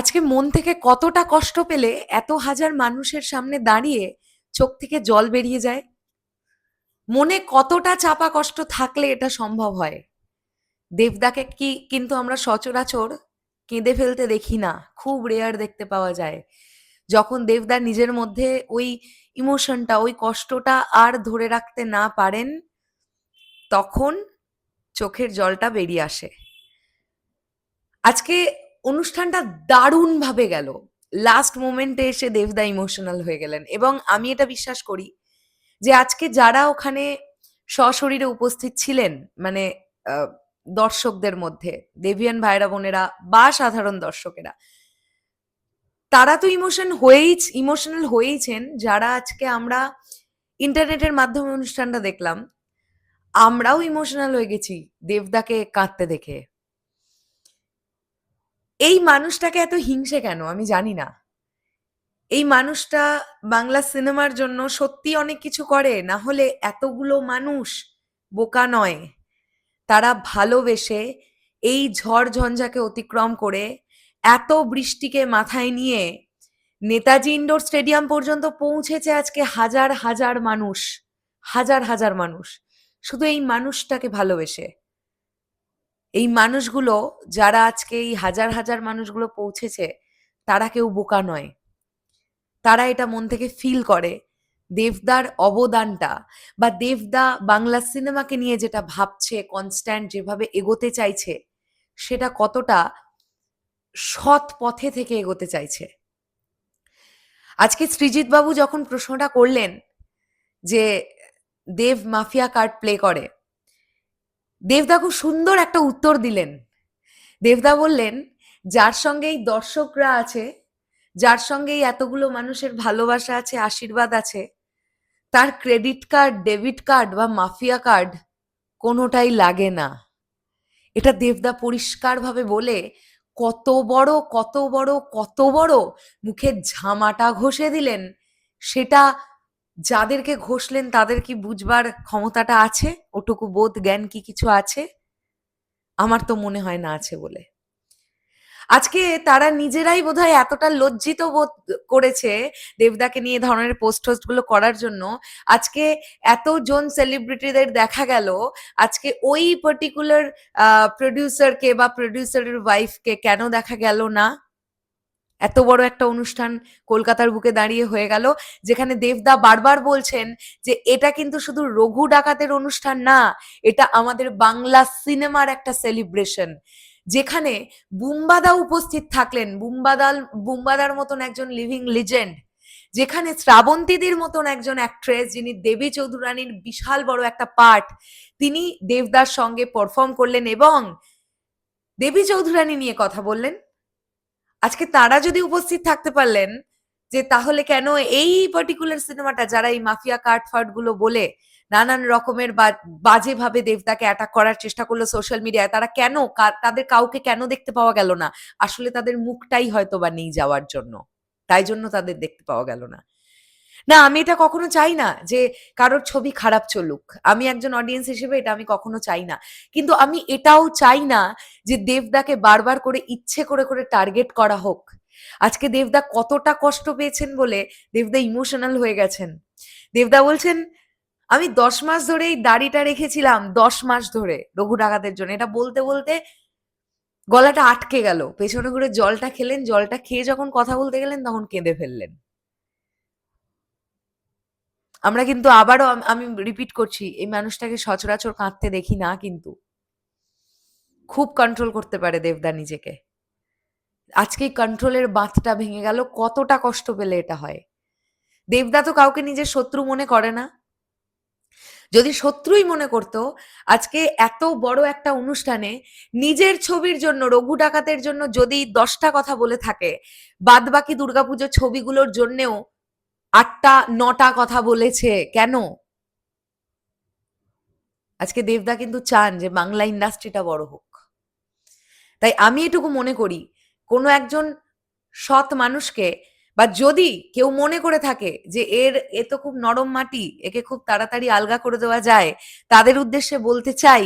আজকে মন থেকে কতটা কষ্ট পেলে এত হাজার মানুষের সামনে দাঁড়িয়ে চোখ থেকে জল বেরিয়ে যায়? মনে কতটা চাপা কষ্ট থাকলে এটা সম্ভব হয়? দেবদাকে কি কিন্তু আমরা সচরাচর কেঁদে ফেলতে দেখি না, খুব রেয়ার দেখতে পাওয়া যায়। যখন দেবদা নিজের মধ্যে ওই ইমোশনটা ওই কষ্টটা আর ধরে রাখতে না পারেন, তখন চোখের জলটা বেরিয়ে আসে। আজকে অনুষ্ঠানটা দারুণভাবে গেল। লাস্ট মোমেন্টে এসে দেবদা ইমোশনাল হয়ে গেলেন এবং আমি এটা বিশ্বাস করি যে আজকে যারা ওখানে সশরীরে উপস্থিত ছিলেন মানে দর্শকদের মধ্যে দেবিয়ান ভাইরা বোনেরা বা সাধারণ দর্শকেরা, তারা তো ইমোশন হয়েই ইমোশনাল হয়েইছেন। যারা আজকে আমরা ইন্টারনেটের মাধ্যমে অনুষ্ঠানটা দেখলাম, আমরাও ইমোশনাল হয়ে গেছি দেবদাকে কাঁদতে দেখে। এই মানুষটাকে এত হিংসে কেন? আমি জানি না। এই মানুষটা বাংলা সিনেমার জন্য সত্যি অনেক কিছু করে, না হলে এতগুলো মানুষ বোকা নয়। তারা ভালোবেসে এই ঝড় ঝঞ্ঝাকে অতিক্রম করে এত বৃষ্টিকে মাথায় নিয়ে নেতাজি ইন্ডোর স্টেডিয়াম পর্যন্ত পৌঁছেছে আজকে হাজার হাজার মানুষ, হাজার হাজার মানুষ। শুধু এই মানুষটাকে ভালোবেসে। এই মানুষগুলো, যারা আজকে এই হাজার হাজার মানুষগুলো পৌঁছেছে, তারা কেউ বোকা নয়। তারা এটা মন থেকে ফিল করে, দেবদার অবদানটা বা দেবদা বাংলা সিনেমাকে নিয়ে যেটা ভাবছে কনস্ট্যান্ট যেভাবে এগোতে চাইছে, সেটা কতটা সৎ পথে থেকে এগোতে চাইছে। আজকে সৃজিত বাবু যখন প্রশ্নটা করলেন যে, দেব মাফিয়া কার্ড প্লে করে? দেবদা খুব সুন্দর একটা উত্তর দিলেন। দেবদা বললেন, যার সঙ্গে এই দর্শকরা আছে, যার সঙ্গে এতগুলো মানুষের ভালোবাসা আছে, আশীর্বাদ আছে, তার ক্রেডিট কার্ড, ডেবিট কার্ড বা মাফিয়া কার্ড কোনোটাই লাগে না। এটা দেবদা পরিষ্কারভাবে বলে, কত বড় কত বড় কত বড় মুখের ঝামাটা ঘষে দিলেন, সেটা যাদেরকে ঘষলেন তাদের কি বুঝবার ক্ষমতাটা আছে? ওটুকু বোধ, জ্ঞান কি কিছু আছে? আমার তো মনে হয় না আছে বলে। আজকে তারা নিজেরাই বোধহয় এতটা লজ্জিত বোধ করেছে দেবদাকে নিয়ে ধরনের পোস্ট টোস্টগুলো করার জন্য। আজকে এতজন সেলিব্রিটিদের দেখা গেল, আজকে ওই পার্টিকুলার প্রডিউসারকে বা প্রডিউসারের ওয়াইফকে কেন দেখা গেল না? এত বড় একটা অনুষ্ঠান কলকাতার বুকে দাঁড়িয়ে হয়ে গেল, যেখানে দেবদা বারবার বলছেন যে এটা কিন্তু শুধু রঘু ডাকাতের অনুষ্ঠান না, এটা আমাদের বাংলা সিনেমার একটা সেলিব্রেশন যেখানে বুম্বাদা উপস্থিত থাকলেন, বুম্বাদাল, বুম্বাদার মতন একজন লিভিং লিজেন্ড যেখানে শ্রাবন্তীদের মতন একজন অ্যাক্ট্রেস যিনি দেবী চৌধুরানীর বিশাল বড় একটা পার্ট তিনি দেবদার সঙ্গে পারফর্ম করলেন এবং দেবী চৌধুরানী নিয়ে কথা বললেন। আজকে তারা যদি উপস্থিত থাকতে পারলেন যে তাহলে কেন এই পার্টিকুলার সিনেমাটা যারা এই মাফিয়া কাট ফার্ডগুলো বলে নানান রকমের বা- বাজেভাবে দেবদাকে অ্যাটাক করার চেষ্টা করল সোশ্যাল মিডিয়ায় তারা কেন তাদের কাউকে কেন দেখতে পাওয়া গেল না? আসলে তাদের মুখটাই হয়তো বা নেই যাওয়ার জন্য। তাই জন্য তাদের দেখতে পাওয়া গেল না। না, আমি এটা কখনো চাই না যে কারোর ছবি খারাপ চলুক। আমি একজন অডিয়েন্স হিসেবে এটা আমি কখনো চাই না। কিন্তু আমি এটাও চাই না যে দেবদাকে বারবার করে ইচ্ছে করে করে টার্গেট করা হোক। আজকে দেবদা কতটা কষ্ট পেয়েছেন বলে দেবদা ইমোশনাল হয়ে গেছেন। দেবদা বলছেন, আমি দশ মাস ধরে এই দাড়িটা রেখেছিলাম, দশ মাস ধরে রঘু ডাকাতের জন্য। এটা বলতে বলতে গলাটা আটকে গেল। পেছনে ঘুরে জলটা খেলেন, জলটা খেয়ে যখন কথা বলতে গেলেন তখন কেঁদে ফেললেন। আমরা কিন্তু আবারও আমি রিপিট করছি, এই মানুষটাকে সচরাচর কাঁদতে দেখি না কিন্তু। খুব কন্ট্রোল করতে পারে দেবদা নিজেকে। আজকে কন্ট্রোলের বাঁধটা ভেঙে গেল, কতটা কষ্ট পেলে এটা হয়। দেবদা তো কাউকে নিজের শত্রু মনে করে না। যদি শত্রুই মনে করত, আজকে এত বড় একটা অনুষ্ঠানে নিজের ছবির জন্য, রঘু ডাকাতের জন্য যদি দশটা কথা বলে থাকে বাদ বাকি দুর্গাপুজোর ছবিগুলোর জন্যেও আটটা, নটা কথা বলেছে, কেন? আজকে দেবদা কিন্তু চান যে বাংলা ইন্ডাস্ট্রিটা বড় হোক। তাই আমি এটুকু মনে করি, কোনো একজন সৎ মানুষকে বা যদি কেউ মনে করে থাকে যে এর, এ তো খুব নরম মাটি, একে খুব তাড়াতাড়ি আলগা করে দেওয়া যায়, তাদের উদ্দেশ্যে বলতে চাই,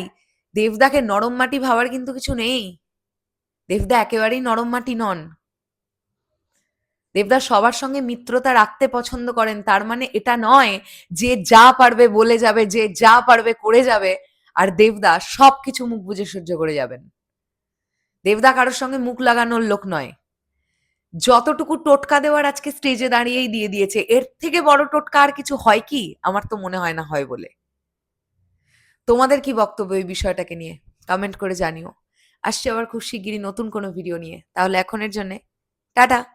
দেবদাকে নরম মাটি ভাবার কিন্তু কিছু নেই। দেবদা একেবারেই নরম মাটি নন। দেবদা সবার সঙ্গে মিত্রতা রাখতে পছন্দ করেন, তার মানে এটা নয় যে যা পারবে বলে যাবে, যে যা পারবে করে যাবে, আর দেবদা সবকিছু মুখ বুজে সহ্য করে যাবেন। দেবদা কারোর সঙ্গে মুখ লাগানোর লোক নয়। যতটুকু টোটকা দেওয়ার আজকে স্টেজে দাঁড়িয়েই দিয়ে দিয়েছে, এর থেকে বড় টোটকা আর কিছু হয় কি? আমার তো মনে হয় না হয় বলে। তোমাদের কি বক্তব্য এই বিষয়টাকে নিয়ে? কমেন্ট করে জানিও। আসছে আবার খুব শিগগিরই নতুন কোনো ভিডিও নিয়ে। তাহলে এখনের জন্যে, টাটা!